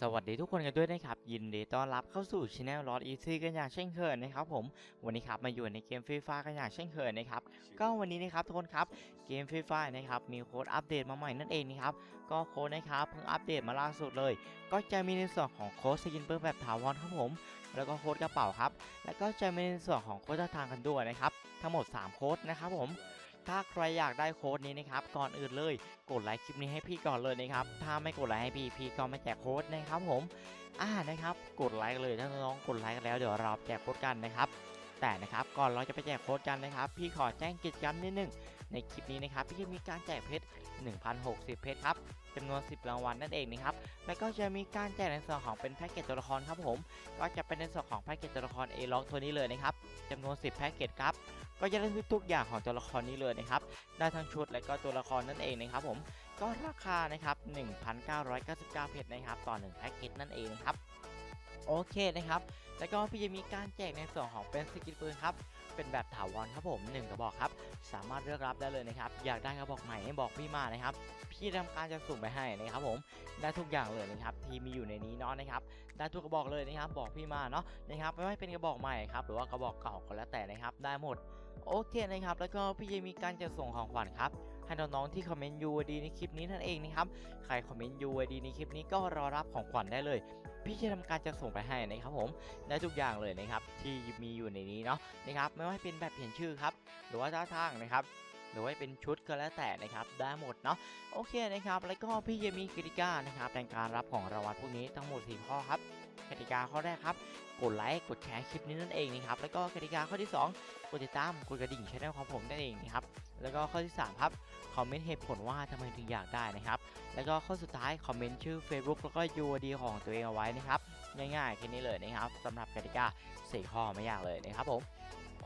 สวัสดีทุกคนกันด้วยนะครับ ยินดีต้อนรับเข้าสู่ช anel ลอ d อีซีกันอย่างเช่นเคยนะครับผมวันนี้ครับมาอยู่ในเกมฟรีไฟกันอย่างเช่นเคยนะครับก็วันนี้นะครับทุกคนครับเกมฟรีไฟนะครับมีโค้ดอัปเดตมาใหม่นั่นเองนะครับก็โค้ดนะครับเพิ่งอัปเดตมาล่าสุดเลย ก็จะมีในส่วนของโค้ดสกินเปิลแบบถาวรครับผมแล้วก็โค้ดกระเป๋าครับ แล้วก็จะมีในส่วนของโค้ดท่าทางกันด้วยนะครับทั้งหมด 3 โค้ดนะครับผม ถ้าใครอยากได้โค้ดนี้นะครับก่อนอื่นเลยกดไลค์คลิปนี้ให้พี่ก่อนเลยนะครับถ้าไม่กดไลค์ให้พี่พี่ก็ไม่แจกโค้ดนะครับผมอ่านะครับกดไลค์เลยถ้าน้องกดไลค์แล้วเดี๋ยวเราแจกโค้ดกันนะครับแต่นะครับก่อนเราจะไปแจกโค้ดกันนะครับ พี่ขอแจ้งกิจกรรมนิดนึงในคลิปนี้นะครับพี่จะมีการแจกเพชร 1,060 เพชรครับจำนวน 10 รางวัลนั่นเองนะครับแล้วก็จะมีการแจกในส่วนของเป็นแพ็กเกจตัวละครครับผม ก็จะเป็นในส่วนของแพ็กเกจตัวละคร A ล็อกตัวนี้เลยนะครับจำนวน 10 แพ็กเกจครับ ก็จะได้ทุกๆอย่างของตัวละครนี้เลยนะครับได้ทั้งชุดและก็ตัวละครนั่นเองนะครับผมก็ราคานะครับ1,999เพชรนะครับต่อ1แพ็กเกจนั่นเองนะครับโอเคนะครับ แล้วก็พี่จะมีการแจกในส่วนของเป็นสกินปืนครับ เป็นแบบถาวรครับผม1กระบอกครับ สามารถเลือกรับได้เลยนะครับ อยากได้กระบอกใหม่ให้บอกพี่มานะครับ พี่ทำการจะสุ่มไปให้นะครับผม ได้ทุกอย่างเลยนะครับที่มีอยู่ในนี้เนาะนะครับ ได้ทุกกระบอกเลยนะครับ บอกพี่มาเนาะนะครับ ไม่ว่าเป็นกระบอกใหม่ครับ หรือว่ากระบอกเก่าก็แล้วแต่นะครับ ได้หมด โอเคนะครับ แล้วก็พี่จะมีการจะส่งของขวัญครับ ให้น้องๆที่คอมเมนต์ UID ในคลิปนี้นั่นเองนะครับ ใครคอมเมนต์ UID ในคลิปนี้ก็รอรับของขวัญได้เลย พี่จะทำการจะส่งไปให้นะครับผมได้ทุกอย่างเลยนะครับที่มีอยู่ในนี้เนาะนะครับไม่ว่าเป็นแบบเขียนชื่อครับหรือว่าท่าทางนะครับหรือว่าเป็นชุดก็แล้วแต่นะครับได้หมดเนาะโอเคนะครับ แล้วก็พี่จะมีกติกานะครับในการรับของรางวัลพวกนี้ทั้งหมด 4 ข้อครับ กติกาข้อแรกครับ กดไลค์กดแชร์คลิปนี้นั่นเองนะครับแล้วก็กติกาข้อที่ 2 กดติดตามกดกระดิ่งช่องของผมนั่นเองนะครับแล้วก็ข้อที่ 3 ครับคอมเมนต์เหตุผลว่าทำไมถึงอยากได้นะครับ แล้วก็ข้อสุดท้ายคอมเมนต์ชื่อ Facebook แล้วก็ UID ของตัวเองเอาไว้นะครับ ง่ายๆแค่นี้เลยนะครับสำหรับกติกา4ข้อไม่ยากเลยนะครับผม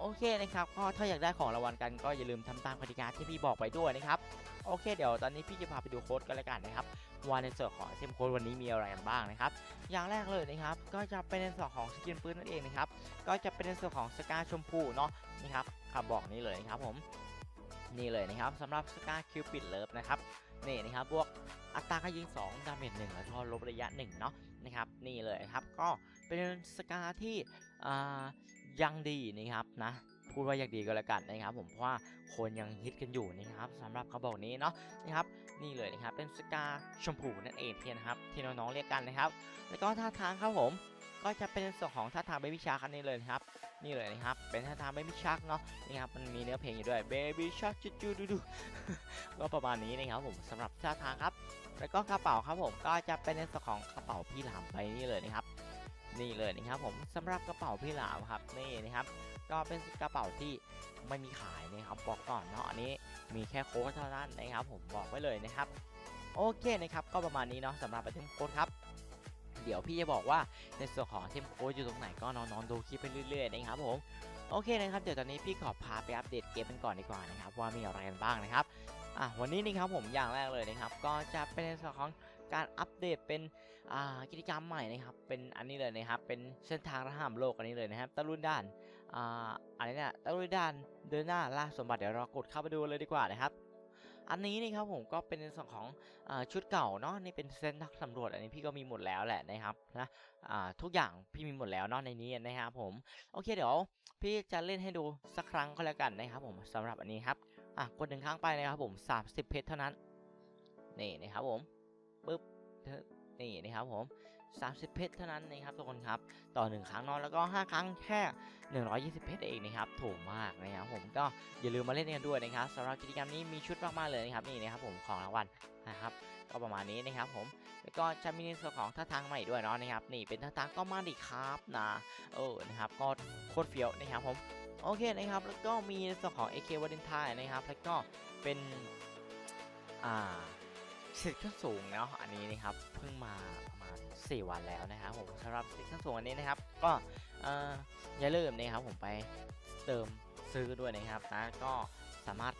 โอเคนะครับก็ถ้าอยากได้ของรางวัลกันก็อย่าลืมทำตามกติกาที่พี่บอกไปด้วยนะครับโอเคเดี๋ยวตอนนี้พี่จะพาไปดูโค้ดกันแล้วกันนะครับว่าในส่วนของเทมโค้ดวันนี้มีอะไรกันบ้างนะครับ อย่างแรกเลยนะครับ ก็จะเป็นในส่วนของสกินปืนนั่นเองนะครับ ก็จะเป็นในส่วนของสกาชมพูเนาะนะครับขับบอกนี้เลยนะครับผมนี่เลยนะครับสำหรับสกาคิวปิดเลิฟนะครับนี่นะครับบวกอัตราการยิง 2 ดาเมจ1แล้วก็ลบระยะ1เนาะนะครับนี่เลยครับก็เป็นสกาที่อ่า ยังดีนะครับนะพูดว่ายังดีก็แล้วกันนะครับ ผมเพราะว่าคนยังฮิตกันอยู่นะครับสำหรับกระบอกนี้เนาะนะครับนี่เลยนะครับเป็นสกาชมพูนั่นเองที่นะครับที่น้องๆเรียกกันนะครับ แล้วก็ท่าทางครับผมก็จะเป็นส่วนของท่าทางเบบี้ชาร์กนี่เลยครับ นี่เลยนะครับ เป็นท่าทางเบบี้ชาร์กเนาะนี่ครับมันมีเนื้อเพลงอยู่ด้วยเบบี้ชาร์กจุดจุดดูดูก็ประมาณนี้นะครับผมสำหรับท่าทางครับ แล้วก็กระเป๋าครับผมก็จะเป็นในส่วนของกระเป๋าพี่หลามไปนี่เลยนะครับ นี่เลยนะครับผมสำหรับกระเป๋าพี่หลามครับนี่นะครับ ก็เป็นกระเป๋าที่ไม่มีขายนะครับบอกก่อนเนาะอันนี้มีแค่โค้ดเท่านั้นนะครับ ผมบอกไว้เลยนะครับ โอเคนะครับก็ประมาณนี้เนาะสำหรับไอเทมโค้ดครับเดี๋ยวพี่จะบอกว่าในส่วนของเทมโค้ดอยู่ตรงไหนก็นอนๆดูคลิปไปเรื่อยๆนะครับผมโอเคนะครับเดี๋ยวตอนนี้พี่ขอพาไปอัปเดตเกมกันก่อนดีกว่านะครับว่ามีอะไรกันบ้างนะครับอะวันนี้นี่ครับผมอย่างแรกเลยนะครับ ก็จะเป็นในส่วนของ การอัปเดตเป็นกิจกรรมใหม่นะครับ เป็นอันนี้เลยนะครับ เป็นเส้นทางระห่ำโลกอันนี้เลยนะครับตะลุนด่านอ่าอะไรเนี่ยตะลุนด่านเดินหน้าล่าสมบัติเดี๋ยวเรากดเข้าไปดูเลยดีกว่านะครับอันนี้นี่ครับผมก็เป็นในส่วนของอชุดเก่าเนาะนี่เป็นเส้นนักสำรวจอันนี้พี่ก็มีหมดแล้วแหละนะครับนะทุกอย่างพี่มีหมดแล้วเนาะในนี้นะครับผมโอเคเดี๋ยวพี่จะเล่นให้ดูสักครั้งก็แล้วกันนะครับผมสำหรับอันนี้ครับอะกดหนึ่งครั้งไปนะครับผม30เพชรเท่านั้นนี่นะครับผม นี่นะครับผม 30 เพชรเท่านั้นนะครับทุกคนครับต่อ 1 ครั้งนาะแล้วก็ 5 ครั้งแค่ 120 เพชรเองนะครับถูกมากนะครับผมก็อย่าลืมมาเล่นกันด้วยนะครับสำหรับกิจกรรมนี้มีชุดมากๆเลยนะครับนี่นะครับผมของรางวัลนะครับก็ประมาณนี้นะครับผมแล้วก็จะมีในส่วนของท่าทางใหม่ด้วยเนาะนะครับนี่เป็นท่าทางก็มาดิครับนะเออนะครับก็โคตรเฟี้ยวนะครับผมโอเคนะครับแล้วก็มีในส่วนของ AK วาเลนไทน์นะครับแล้วก็เป็นอ่า สิทธิ์ขั้นสูงเนาะอันนี้นะครับเพิ่งมาประมาณ 4 วันแล้วนะครับผมสำหรับสิทธิ์ขั้นสูงอันนี้นะครับ ก็ออย่าลืมนะครับผมไปเติมซื้อด้วยนะครับนะก็สามารถ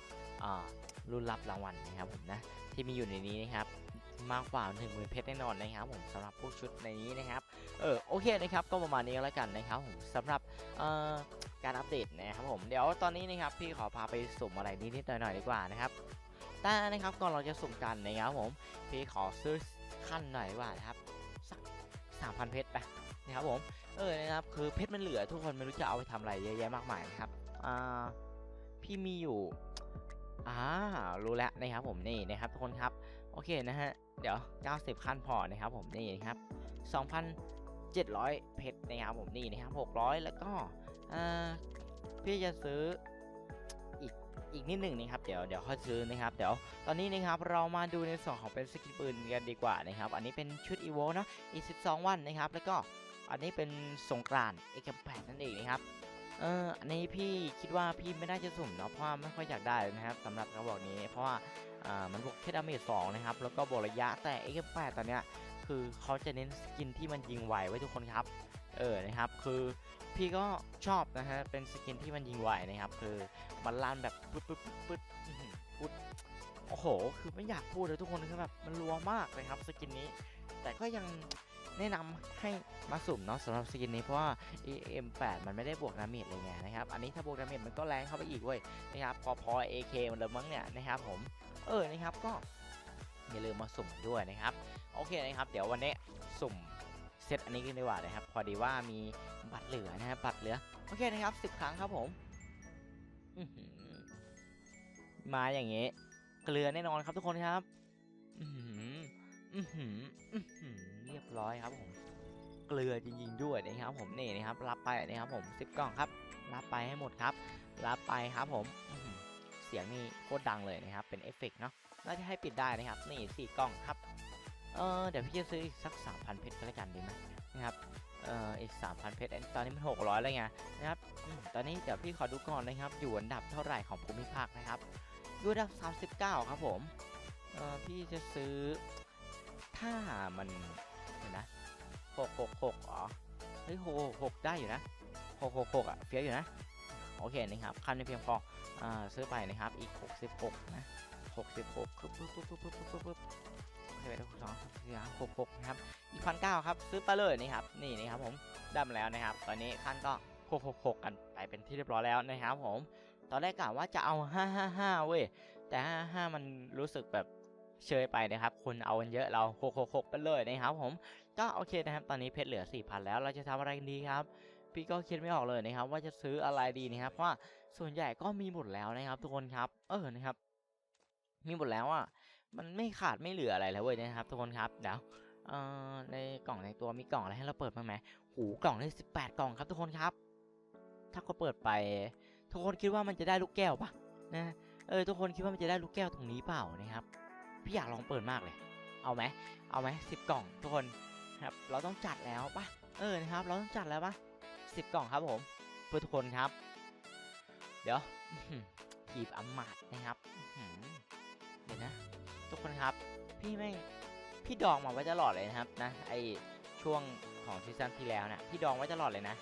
รุ่นรับรางวัลนะครับผมนะที่มีอยู่ในนี้นะครับมากกว่า1 0,000เพชรแน่นอนนะครับผมสำหรับพวกชุดในนี้นะครับเออโอเคนะครับก็ประมาณนี้แล้วกันนะครับผมสำหรับการอัปเดตนะครับผมเดี๋ยวตอนนี้นะครับพี่ขอพาไปสุ่มอะไรนิดๆหน่อยๆดีกว่านะครับ แต่นะครับก่อนเราจะสุ่มกันนะครับผมพี่ขอซื้อขั้นหน่อยกว่านะครับสัก3,000เพชรไปนะครับผมเออนะครับคือเพชรมันเหลือทุกคนไม่รู้จะเอาไปทำอะไรเยอะแยะมากมายนะครับอ่าพี่มีอยู่อ่ารู้แล้วนะครับผมนี่นะครับทุกคนครับโอเคนะฮะเดี๋ยว 90 ขั้นพอนะครับผมนี่นะครับ2,700 เพชรนะครับผมนี่นะครับ600 แล้วก็อ่าพี่จะซื้อ อีกนิดหนึ่งนะครับเดี๋ยวเดี๋ยวค่อยซื้อนะครับเดี๋ยวตอนนี้นะครับเรามาดูในส่วนของเป็นสกิลปืนกันดีกว่านะครับอันนี้เป็นชุดอีโวเนาะอีก 12 วันนะครับแล้วก็อันนี้เป็นสงกรานเอกแปดนั่นเองนะครับเอออันนี้พี่คิดว่าพี่ไม่น่าจะสุ่มเนาะเพราะว่าไม่ค่อยอยากได้นะครับสำหรับกระบอกนี้ เพราะว่าอ่ามันบวกแค่ดาเมจสองนะครับแล้วก็บวกระยะแต่เอกแปดตอนเนี้ย คือเขาจะเน้นสกินที่มันยิงไวไว้ทุกคนครับ เออนะครับคือพี่ก็ชอบนะฮะเป็นสกินที่มันยิงไวนะครับ คือมันลั่นแบบปึ๊ดปึ๊ดปึ๊ดปึ๊ดอื้อหือพูดโอ้โห คือไม่อยากพูดเลยทุกคนคือแบบมันรัวมากเลยครับสกินนี้ แต่ก็ยังแนะนำให้มาสุ่มเนาะสำหรับสกินนี้เพราะว่า EM8 มันไม่ได้บวกดาเมจเลยไงนะครับ อันนี้ถ้าบวกดาเมจมันก็แรงเข้าไปอีกเว้ยนะครับพอพอ AK มันเลยมั้งเนี่ยนะครับผม เออนะครับก็ อย่าลืมมาสุ่มด้วยนะครับ โอเคนะครับ เดี๋ยววันนี้สุ่มเซตอันนี้กันดีกว่านะครับ พอดีว่ามีบัตรเหลือนะครับบัตรเหลือ โอเคนะครับสิบครั้งครับผมมาอย่างงี้เกลือแน่นอนครับทุกคนครับอือหืออือหือเรียบร้อยครับผม เกลือจริงๆด้วยนะครับ ผมนี่นะครับ รับไปนะครับผมสิบกล่องครับ รับไปให้หมดครับ รับไปครับผม เสียงนี่โคตรดังเลยนะครับ เป็นเอฟเฟกต์เนาะ น่าจะให้ปิดได้นะครับ นี่สี่กล่องครับ เออเดี๋ยวพี่จะซื้ออีกสัก3,000เพชรก็แล้วกันดีไหมนะครับ เอออีก3,000เพชรตอนนี้มัน600แล้วไงนะครับตอนนี้เดี๋ยวพี่ขอดูก่อนนะครับ อยู่อันดับเท่าไหร่ของภูมิภาคนะครับอยู่อันดับ39ครับผม เออพี่จะซื้อ ถ้ามันเดี๋ยวนะ666อ๋อเฮ้ย666ได้อยู่นะ666อะเฟี้ยวอยู่นะ โอเคนะครับคันไม่เพียงพอ ซื้อไปนะครับอีก 66 นะ 66ปึ๊บปึ๊บปึ๊บปึ๊บปึ๊บปึ๊บปึ๊บโอเคไปสองสามหกหกนะครับอีกพันเก้าครับซื้อไปเลยนี่ครับนี่นะครับผมได้มาแล้วนะครับ ตอนนี้ขั้นก็หกหกหกกันไปเป็นที่เรียบร้อยแล้วนะครับผม ตอนแรกกะว่าจะเอาห้าห้าห้าเว้ยแต่ห้าห้ามันรู้สึกแบบเชยไปนะครับคนเอากันเยอะเราหกหกหกไปเลยนะครับผมก็โอเคนะครับ ตอนนี้เพชรเหลือสี่พันแล้วเราจะทำอะไรดีครับ พี่ก็คิดไม่ออกเลยนะครับ ว่าจะซื้ออะไรดีนะครับเพราะ ส่วนใหญ่ก็มีหมดแล้วนะครับทุกคนครับเออนะครับ มีหมดแล้วอะมันไม่ขาดไม่เหลืออะไรแล้วเว้ยนะครับ ทุกคนครับเดี๋ยวเอ่อในกล่องในตัวมีกล่องอะไรให้เราเปิดบ้างไหมหูกล่องได้18กล่องครับทุกคนครับ ถ้าก็เปิดไป ทุกคนคิดว่ามันจะได้ลูกแก้วปะนะเออทุกคนคิดว่ามันจะได้ลูกแก้วตรงนี้เปล่านะครับ พี่อยากลองเปิดมากเลย เอาไหมเอาไหมสิบกล่องทุกคนครับ เราต้องจัดแล้วปะเออนะครับ เราต้องจัดแล้วปะสิบกล่องครับผมเพื่อทุกคนครับ ดี๋ยวอื้อหือขีบอำมาตย์นะครับเดี๋ยวนะ ทุกคนครับ พี่แม่งพี่ดองมาไว้ตลอดเลยนะครับนะไอช่วงของซีซั่นที่แล้วนะพี่ดองไว้ตลอดเลยนะ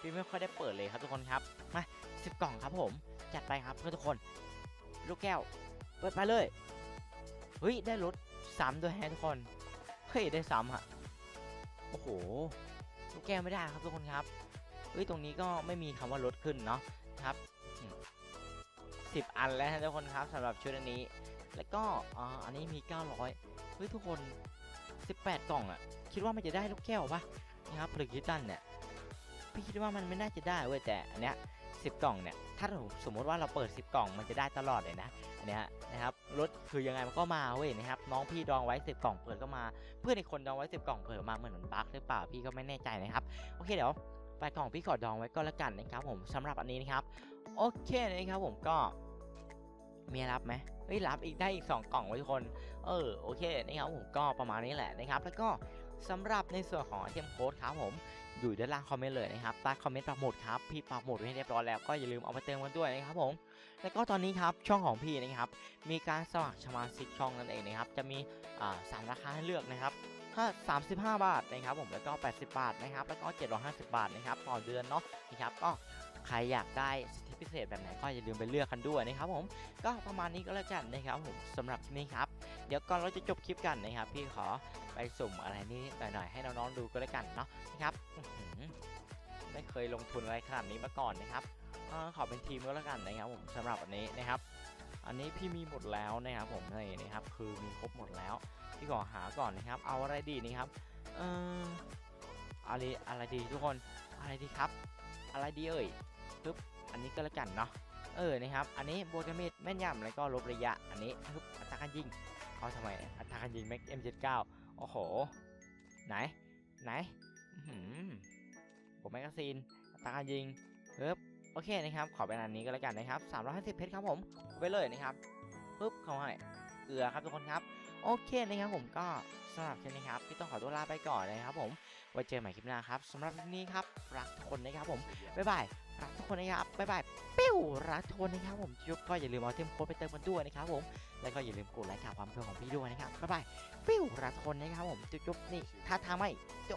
พี่ไม่ค่อยได้เปิดเลยครับทุกคนครับ มาสิบกล่องครับผม จัดไปครับเพื่อทุกคน ลูกแก้ว เปิดไปเลยเฮ้ยได้รถซ้ำด้วยแฮะทุกคนเฮ้ยได้ซ้ำอะโอ้โหลูกแก้วไม่ได้ครับทุกคนครับเฮ้ยตรงนี้ก็ไม่มีคำว่าลดขึ้นเนาะครับ สิบอันแล้วนทุกคนครับสำหรับชุดอันนี้ แล้วก็อ,อันนี้มี 900เฮ้ยทุกคน 18 กล่องอะคิดว่ามันจะได้ลูกแก้วปะนะครับผลึกยิตันเนี่ยพี่คิดว่ามันไม่น่าจะได้เว้ยแต่อันเนี้ย10กล่องเนี่ยถ้าสมมติว่าเราเปิด 10 กล่องมันจะได้ตลอดเลยนะอันเนี้ยนะครับรถคือยังไงมันก็มาเว้ยนะครับน้องพี่ดองไว้ 10 กล่องเปิดก็มา เพื่อนอีกคนดองไว้ 10 กล่องเปิดมาเหมือนมันบั๊กหรือเปล่าพี่ก็ไม่แน่ใจนะครับโอเคเดี๋ยวไปกล่องพี่ขอดองไว้ก็แล้วกันนะครับผมสำหรับอันนี้นะครับ โอเคนะครับผมก็มีรับไหมเฮ้ยรับอีกได้อีก 2 กล่องไว้ทุกคน เออโอเคนะครับผมก็ประมาณนี้แหละนะครับ แล้วก็สำหรับในส่วนของเทมโค้ดครับผมอยู่ด้านล่างคอมเมนต์เลยนะครับใต้คอมเมนต์ปักหมุดครับพี่ปักหมุดไว้ให้เรียบร้อยแล้วก็อย่าลืมเอามาเติมกันด้วยนะครับผมแล้วก็ตอนนี้ครับช่องของพี่นะครับมีการสมัครสมาชิกช่องนั่นเองนะครับจะมีสามราคาให้เลือกนะครับ 35 บาทนะครับผมแล้วก็ 80 บาทนะครับแล้วก็ 750 บาทนะครับต่อเดือนเนาะนะครับก็ใครอยากได้สิทธิพิเศษแบบไหนก็อย่าลืมไปเลือกกันด้วยนะครับผมก็ประมาณนี้ก็แล้วกันนะครับผมสำหรับนี้ครับเดี๋ยวก่อนเราจะจบคลิปกันนะครับ พี่ขอไปสุ่มอะไรนิดหน่อยๆให้น้องๆดูก็แล้วกันเนาะนะครับไม่เคยลงทุนอะไรขนาดนี้มาก่อนนะครับขอเป็นทีมก็แล้วกันนะครับผมสำหรับอันนี้นะครับ อันนี้พี่มีหมดแล้วนะครับผมนี่นะครับคือมีครบหมดแล้วพี่ขอหาก่อนนะครับ เอาอะไรดีนี่ครับเอออะไรอะไรดีทุกคนอะไรดีครับ อะไรดีเอ่ยปึ๊บอันนี้ก็แล้วกันเนาะเออนะครับ อันนี้โบกามิดแม่นยำแล้วก็ลบระยะ อันนี้ปึ๊บอัตราการยิงเขาทำไมอัตราการยิงแม็ก M79 โอ้โห ไหนไหนผมแมกกาซีนอัตราการยิงปึ๊บ โอเคนะครับ ขอเป็นอันนี้ก็แล้วกันนะครับ350เพชรครับผมไปเลยนะครับปึ๊บเข้าให้เกลือครับทุกคนครับ โอเคนะครับผมก็สำหรับคลิปนี้ครับพี่ต้องขอตัวลาไปก่อนนะครับผมไว้เจอใหม่คลิปหน้าครับสำหรับคลิปนี้ครับรักทุกคนนะครับผมบ๊ายบายรักทุกคนนะครับบ๊ายบายปิ้วรักทุกคนนะครับผมจุ๊บก็อย่าลืมเอาเทมโค้ดไปเติมกันด้วยนะครับผมแล้วก็อย่าลืมกดไลค์ข่าวความเพื่อของพี่ด้วยนะครับบ๊ายบายปิ้วรักทุกคนนะครับผมจุ๊บจุ๊บนี่ท่าทางไม่โจ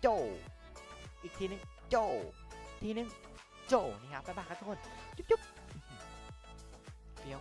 โจอีกทีนึงโจทีนึง โจนะครับบ๊ายบายครับทุกคน จุ๊บจุ๊บเฟี้ยว